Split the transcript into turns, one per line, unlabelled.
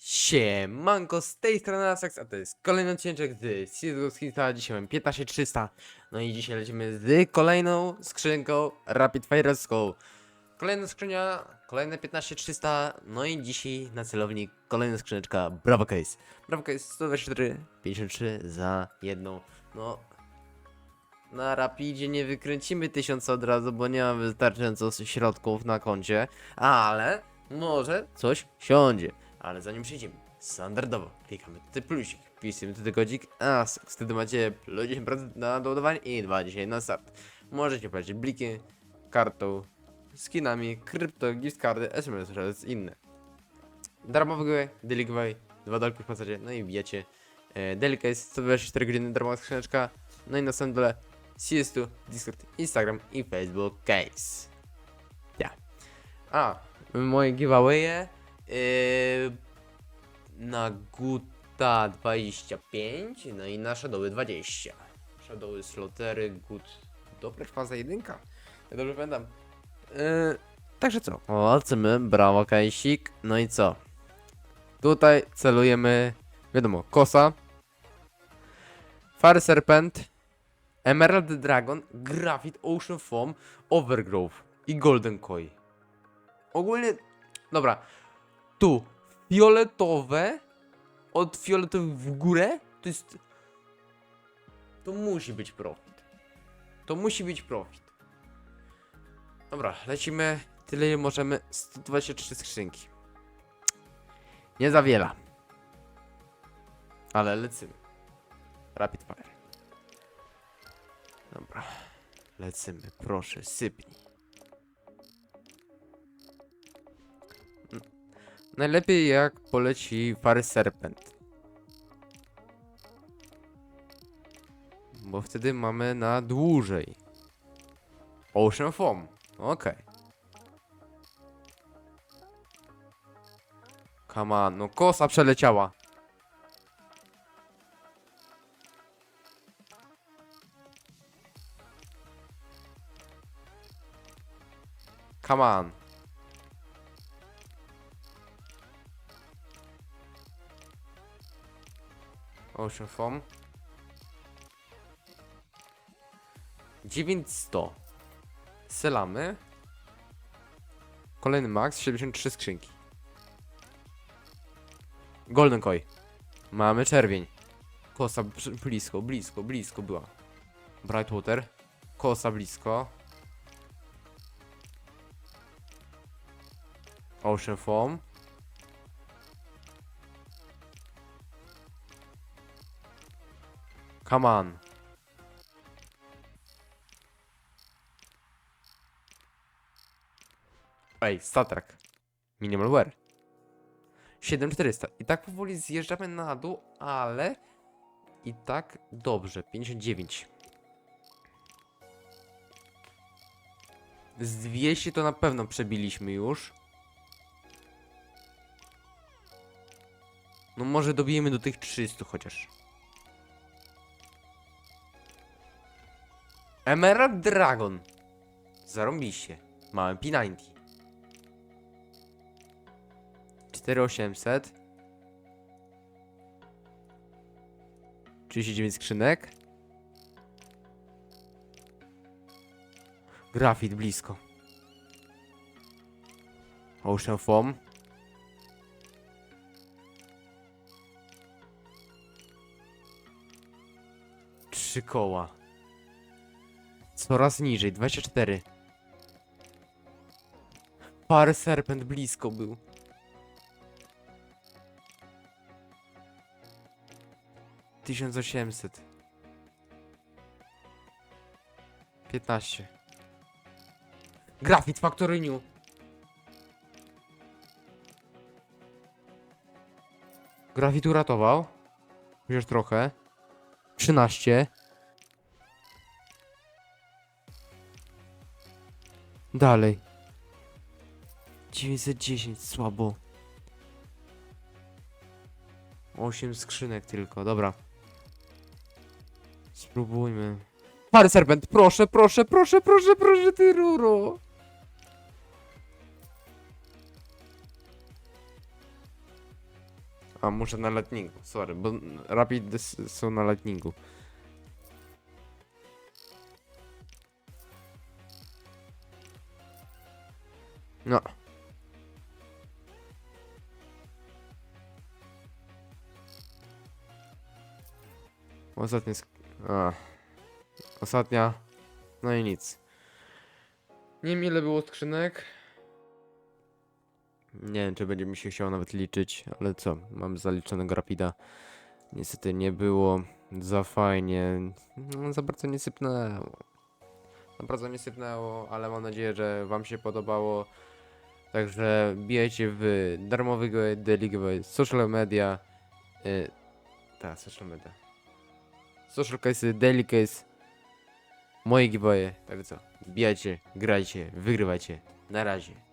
Siemanko, z tej strony Asax, a to jest kolejny odcinek z Seasons Hitsa, dzisiaj mam 15300 No i dzisiaj lecimy z kolejną skrzynką Rapid Fire Kolejna skrzynia, kolejne 15300 No i dzisiaj na celownik kolejna skrzyneczka Bravo Case. Bravo Case 124, 53 za jedną. No na Rapidzie nie wykręcimy 1000 od razu, bo nie mam wystarczająco środków na koncie Ale może coś siądzie ale zanim przejdziemy, standardowo klikamy tutaj plusik, wpisujemy tutaj kodzik ASOX, wtedy macie plus 10% na doładowanie i 20 na start. Możecie płacić blikiem, kartą, skinami, krypto, gift cardy, SMS oraz inne. Darmowy giveaway, daily giveaway, dwa dolki wpłacacie, no i wbijacie e, case, 124 godziny darmowa skrzyneczka, no i na samym dole CS2, Discord, Instagram i Facebook case. Ja. A, moje giveawaye Yy, na Guta 25, no i na Shadowy 20. Shadowy Slotery, Gut. Dobra, faza jedynka. Ja dobrze pamiętam. Yy, także co? Lecimy, brawo Kajsik. No i co? Tutaj celujemy, wiadomo, Kosa. Fire Serpent. Emerald Dragon, Graphite, Ocean Foam, Overgrowth i Golden Koi. Ogólnie, dobra, tu fioletowe? Od fioletowych w górę? To jest to musi być profit. To musi być profit. Dobra lecimy. Tyle ile możemy. 123 skrzynki. Nie za wiele. Ale lecimy. Rapid fire. Dobra lecimy. Proszę sypnij Najlepiej jak poleci Fire Serpent. Bo wtedy mamy na dłużej. Ocean Foam. Okej. Come on, no kosa przeleciała. Come on. Ocean Foam. 900. Selamy. Kolejny max, 73 skrzynki. Golden Koi. Mamy czerwień. Kosa blisko, blisko, blisko była. Brightwater. Kosa blisko. Ocean Foam. Come on. Ej, statrak. Minimal wear. 7400. I tak powoli zjeżdżamy na dół, ale i tak dobrze. 59. Z 200 to na pewno przebiliśmy już. No może dobijemy do tych 300 chociaż. Emerald Dragon. Zarąbiście. Mamy P90. 4800. 39 skrzynek. Grafit blisko. Ocean Foam. Trzy koła. Coraz niżej, 24. Parę serpent blisko był. Tysiąc osiemset. Piętnaście. Grafit Factory New. Grafit uratował. Chociaż trochę. 13. Dalej. 910, słabo. 8 skrzynek tylko, dobra. Spróbujmy. Pary serpent, proszę, proszę, proszę, proszę, proszę, ty ruro. A muszę na lightningu, sorry, bo rapid są na lightningu. No. Ostatnia. sk- A. Ostatnia. No i nic. Nie wiem ile było skrzynek. Nie wiem czy będzie mi się chciało nawet liczyć, ale co, mam zaliczonego rapida. Niestety nie było za fajnie. No, za bardzo nie sypnęło. Za bardzo nie sypnęło, ale mam nadzieję, że wam się podobało. Także bijajcie w darmowego giveaway, social media. Y, tak, social media. Social case, daily case. Moje giveawaye. Także co, grajcie, wygrywajcie. Na razie.